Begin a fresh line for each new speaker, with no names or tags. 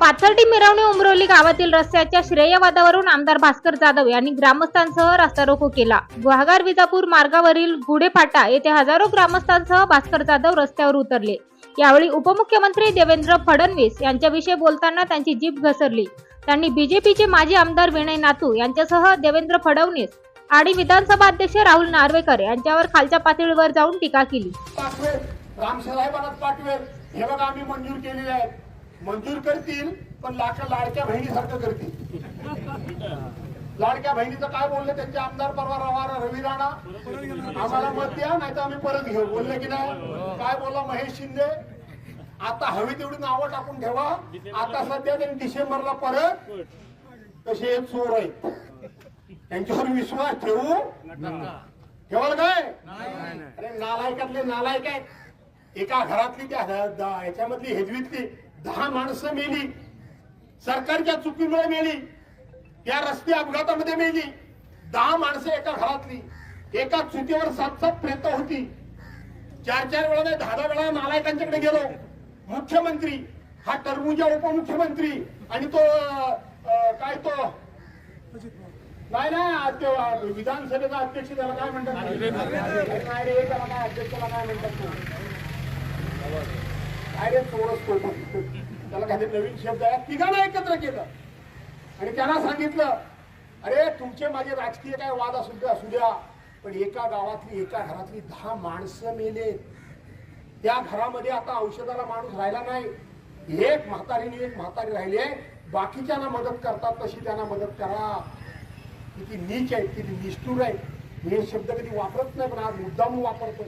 पाथर्डी मिरवणी उमरोली गावातील रस्त्याच्या श्रेयवादावरून आमदार भास्कर जाधव यांनी ग्रामस्थांसह रस्ता रोको केला. गुहागर विजापूर मार्गावरील गुडेफाटा येथे हजारो ग्रामस्थांसह भास्कर जाधव रस्त्यावर उतरले. यावेळी उपमुख्यमंत्री देवेंद्र फडणवीस यांच्याविषयी बोलताना त्यांची जीभ घसरली. त्यांनी बीजेपीचे माजी आमदार विनय नातू यांच्यासह देवेंद्र फडणवीस आणि विधानसभा अध्यक्ष राहुल नार्वेकर यांच्यावर खालच्या पातळीवर जाऊन टीका केली.
पाठवेल. हे बघा आम्ही मंजूर केलेले आहेत. मंजूर करतील पण लाखा लाडक्या बहिणीसारखं करतील. लाडक्या बहिणीचं काय बोलले त्यांचे आमदार परवा रवा रवी राणा? आम्हाला मत द्या नाही तर आम्ही परत घेऊ. बोलले की नाही? काय बोलला महेश शिंदे? आता हवी तेवढी नावं टाकून ठेवा. आता सध्या त्यांनी डिसेंबरला परत तसे एक चोर आहेत. त्यांच्यावर विश्वास ठेवू? ठेवाल काय? अरे नालायकातले नालायक आहेत. एका घरातली त्या याच्यामधली हेजवीतली. दहा माणसं मेली. सरकारच्या चुकीमुळे मेली. या रस्ते अपघातामध्ये मेली. दहा माणसं एका घरातली. एका चुकीवर सात सात प्रेत होती. चार चार वेळा नाही दहा दहा वेळा नालायकांच्याकडे गेलो. मुख्यमंत्री हा टरबूजा उपमुख्यमंत्री आणि तो काय तो? नाही नाही विधानसभेचा अध्यक्ष त्याला काय म्हणतात? नाही रे, त्याला काय म्हणतात? चोरस तो त्याला काहीतरी नवीन शब्द आहे तिघांना एकत्र केलं. आणि त्यांना सांगितलं अरे तुमचे माझे राजकीय काय वाद असू द्या असू द्या पण एका गावातली एका घरातली दहा माणसं मेले. त्या घरामध्ये आता औषधाला माणूस राहिला नाही. एक म्हातारीने एक म्हातारी राहिली आहे. बाकीच्यांना मदत करतात तशी त्यांना मदत करा. किती नीच आहेत किती निष्ठूर आहेत. हे शब्द कधी वापरत नाही पण आज मुद्दाम वापरतो